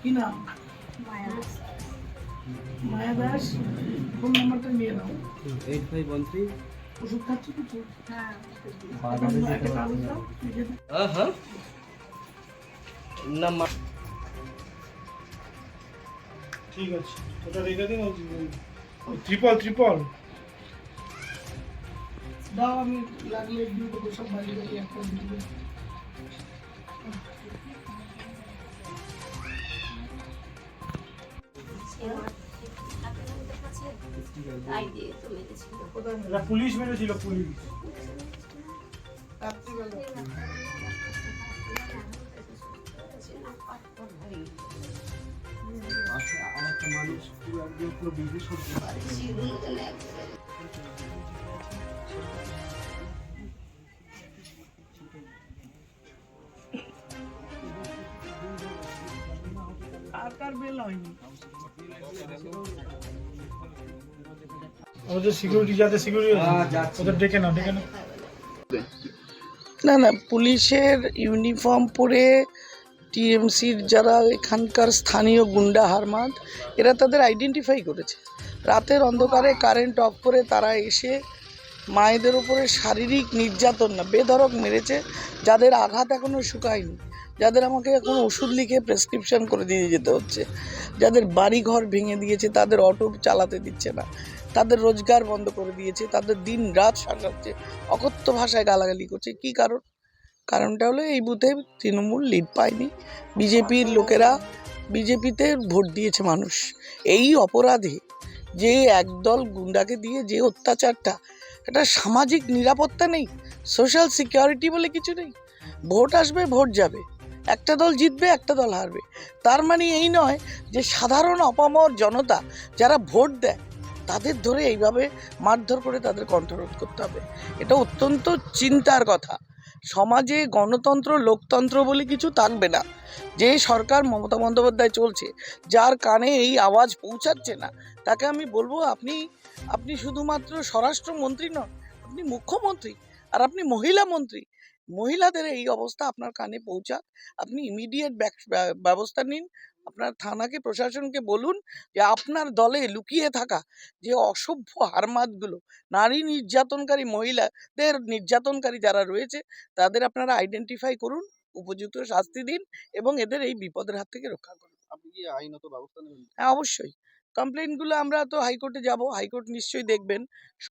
কি নাম? মায়া দাস। ফোন নাম্বারটা নিয়ে নাও। Eight five one three. ওষুধ খাচ্ছ কিছু। হ্যাঁ। না মা। ঠিক আছে। ওটা রেখে দিন ত্রিপল ত্রিপল দাও আমি লাগলে দিয়ে সব বাড়ি বাড়ি একটা? এটা পুলিশ মেরেছিল পুলিশ মানুষ পুরো বিজনেস করতে পারে আমাদের সিকিউরিটি যাতে সিকিউরিটি হ্যাঁ, ওদের ডেকে নাও ডেকে নাও। না না পুলিশের ইউনিফর্ম পরে টিএমসির যারা এখানকার স্থানীয় গুন্ডা হারমাদ এরা তাদের আইডেন্টিফাই করেছে। রাতের অন্ধকারে কারেন্ট অফ করে তারা এসে মায়েদের উপরে শারীরিক নির্যাতন না বেধরক মেরেছে যাদের আঘাত এখনও শুকায়নি। যাদের আমাকে এখন ওষুধ লিখে প্রেসক্রিপশন করে দিয়ে যেতে হচ্ছে, যাদের বাড়ি ঘর ভেঙে দিয়েছে, তাদের অটো চালাতে দিচ্ছে না, তাদের রোজগার বন্ধ করে দিয়েছে, তাদের দিন রাত সামলাচ্ছে অকথ্য ভাষায় গালাগালি করছে, কি কারণ? কারণটা হলো এই বুথে তৃণমূল লিড পায়নি, বিজেপির লোকেরা বিজেপিতে ভোট দিয়েছে মানুষ। এই অপরাধে যে একদল গুন্ডাকে দিয়ে যে অত্যাচারটা, এটা সামাজিক নিরাপত্তা নেই সোশ্যাল সিকিউরিটি বলে কিছু নেই, ভোট আসবে, ভোট যাবে। একটা দল জিতবে, একটা দল হারবে। তার মানে এই নয় যে সাধারণ অপামর জনতা যারা ভোট দেয়, তাদের ধরে এইভাবে মারধর করে তাদের কণ্ঠরোধ করতে হবে। এটা অত্যন্ত চিন্তার কথা। সমাজে গণতন্ত্র, লোকতন্ত্র বলে কিছু থাকবে না। যে সরকার মমতা বন্দ্যোপাধ্যায় চলছে, যার কানে এই আওয়াজ পৌঁছাচ্ছে না, তাকে আমি বলব আপনি আপনি শুধুমাত্র স্বরাষ্ট্রমন্ত্রী নন, আপনি মুখ্যমন্ত্রী। আর আপনি মহিলা মন্ত্রী মহিলাদের এই অবস্থা আপনার কানে পৌঁছাক। আপনি ইমিডিয়েট ব্যবস্থা নিন। আপনার থানাকে প্রশাসনকে বলুন যে আপনার দলে লুকিয়ে থাকা যে অসভ্য হারমাতগুলো নারী নির্যাতনকারী মহিলাদের নির্যাতনকারী যারা রয়েছে তাদের আপনারা আইডেন্টিফাই করুন উপযুক্ত শাস্তি দিন এবং এদের এই বিপদের হাত থেকে রক্ষা করুন। আপনি কি আইনত ব্যবস্থা নেবেন? হ্যাঁ অবশ্যই। কমপ্লেনগুলো আমরা তো হাইকোর্টে যাব হাইকোর্ট নিশ্চয়ই দেখবেন।